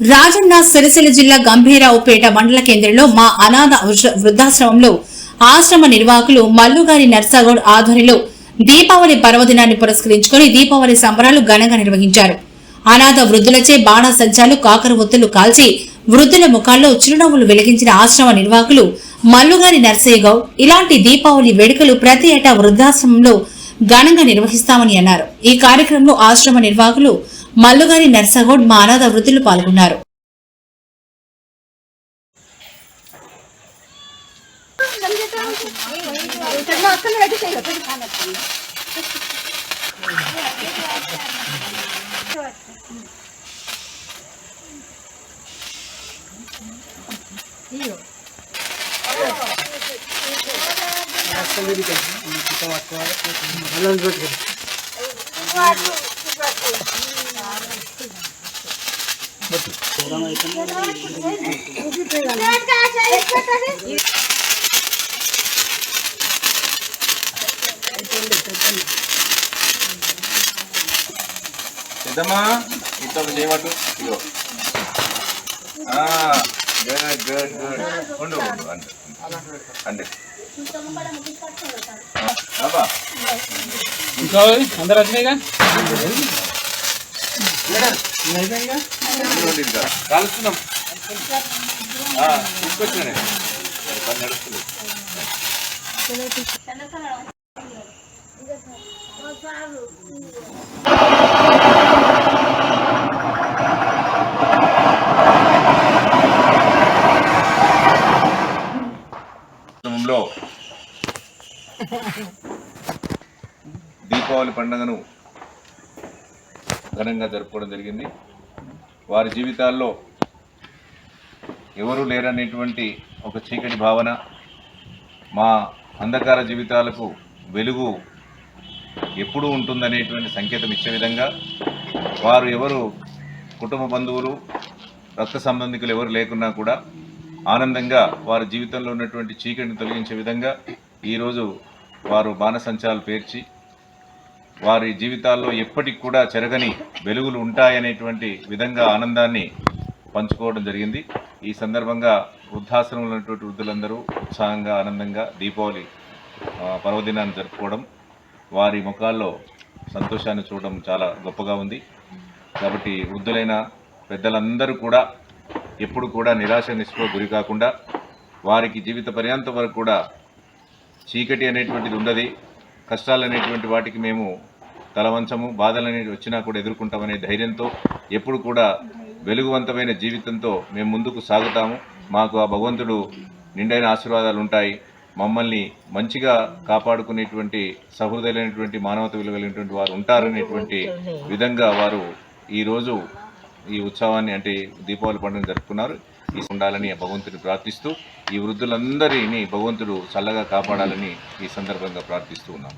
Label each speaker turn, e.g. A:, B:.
A: రాజన్న సిరిసిల్ల జిల్లా గంభీరావుపేట మండల కేంద్రంలో మా అనాథ వృద్ధాశ్రమంలో ఆశ్రమ నిర్వాహకులు మల్లుగారి నర్సాగౌడ్ ఆధ్వర్యంలో దీపావళి పర్వదినాన్ని పురస్కరించుకుని దీపావళి సంబరాలు ఘనంగా నిర్వహించారు. అనాథ వృద్ధులచే బాణసంచాలు కాకరవత్తులు కాల్చి వృద్ధుల ముఖాల్లో చిరునవ్వులు వెలిగించిన ఆశ్రమ నిర్వాహకులు మల్లుగారి నర్సయ్య గౌడ్ ఇలాంటి దీపావళి వేడుకలు ప్రతి ఏటా వృద్ధాశ్రమంలో ఘనంగా నిర్వహిస్తామని అన్నారు. ఈ కార్యక్రమంలో ఆశ్రమ నిర్వాహకులు మల్లుగారి నర్సగౌడ్ మానాద వృద్ధులు పాల్గొన్నారు.
B: పెద్దమ్మా ఇంత ఒక చేయమట్టు ఇగో గుడ్ గుడ్ గుడ్ ఉండు ఉండు అండి అండి
C: ఇంకా అందరు వచ్చినాయిగా?
B: కలుస్తున్నాం. తీసుకొచ్చినా పని నడుస్తుంది. క్రమంలో దీపావళి పండుగను ఘనంగా జరుపుకోవడం జరిగింది. వారి జీవితాల్లో ఎవరూ లేరనేటువంటి ఒక చీకటి భావన మా అంధకార జీవితాలకు వెలుగు ఎప్పుడూ ఉంటుందనేటువంటి సంకేతం ఇచ్చే విధంగా వారు ఎవరు కుటుంబ బంధువులు రక్త సంబంధికులు ఎవరు లేకున్నా కూడా ఆనందంగా వారి జీవితంలో ఉన్నటువంటి చీకటిని తొలగించే విధంగా ఈరోజు వారు బాణసంచాలు పేర్చి వారి జీవితాల్లో ఎప్పటికి కూడా చెరగని వెలుగులు ఉంటాయనేటువంటి విధంగా ఆనందాన్ని పంచుకోవడం జరిగింది. ఈ సందర్భంగా వృద్ధాశ్రమంలో ఉన్నటువంటి వృద్ధులందరూ ఉత్సాహంగా ఆనందంగా దీపావళి పర్వదినాన్ని జరుపుకోవడం వారి ముఖాల్లో సంతోషాన్ని చూడడం చాలా గొప్పగా ఉంది. కాబట్టి వృద్ధులైన పెద్దలందరూ కూడా ఎప్పుడు కూడా నిరాశ నిస్పృహ గురి కాకుండా వారికి జీవిత పర్యాంతం వరకు కూడా చీకటి అనేటువంటిది ఉండదు. కష్టాలు అనేటువంటి వాటికి మేము తలవంచము బాధలు అనేవి వచ్చినా కూడా ఎదుర్కొంటామనే ధైర్యంతో ఎప్పుడు కూడా వెలుగువంతమైన జీవితంతో మేము ముందుకు సాగుతాము. మాకు ఆ భగవంతుడు నిండైన ఆశీర్వాదాలు ఉంటాయి. మమ్మల్ని మంచిగా కాపాడుకునేటువంటి సహృదయులైనటువంటి మానవత విలువలైనటువంటి వారు ఉంటారనేటువంటి విధంగా వారు ఈరోజు ఈ ఉత్సవాన్ని అంటే దీపావళి పండుగ జరుపుకున్నారు. ఉండాలని ఆ భగవంతుని ప్రార్థిస్తూ ఈ వృద్ధులందరినీ భగవంతుడు చల్లగా కాపాడాలని ఈ సందర్భంగా ప్రార్థిస్తూ ఉన్నాం.